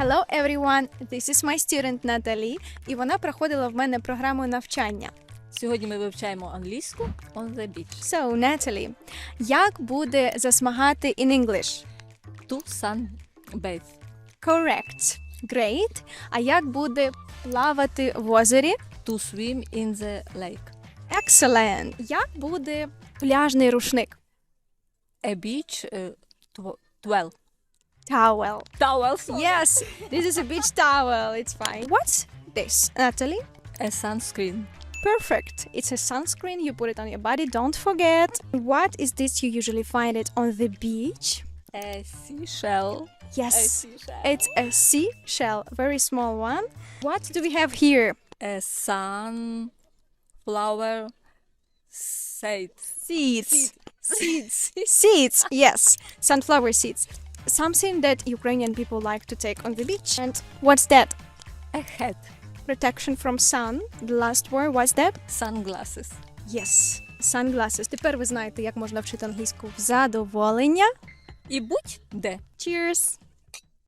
Hello everyone! This is my student Natalie, і вона проходила в мене програму навчання. Сьогодні ми вивчаємо англійську on the beach. So, Natalie, як буде засмагати in English? To sunbathe. Correct. Great. А як буде плавати в озері? To swim in the lake. Excellent. Як буде пляжний рушник? A beach uh, tw- twelve. Towel. Towels. Yes, this is a beach towel. It's fine. What's this, Natalie? A sunscreen. Perfect. It's a sunscreen. You put it on your body. Don't forget. What is this? You usually find it on the beach. A seashell. A Yes. seashell. It's a seashell, very small one. What do we have here? A sunflower seed. Seeds. Seeds. Seeds, yes. Sunflower seeds Something that Ukrainian people like to take on the beach. And what's that? A hat. Protection from sun. The last word was that? Sunglasses. Yes. Sunglasses. Тепер ви знаєте, як можна вчити англійську в задоволення. І будь-де. Cheers!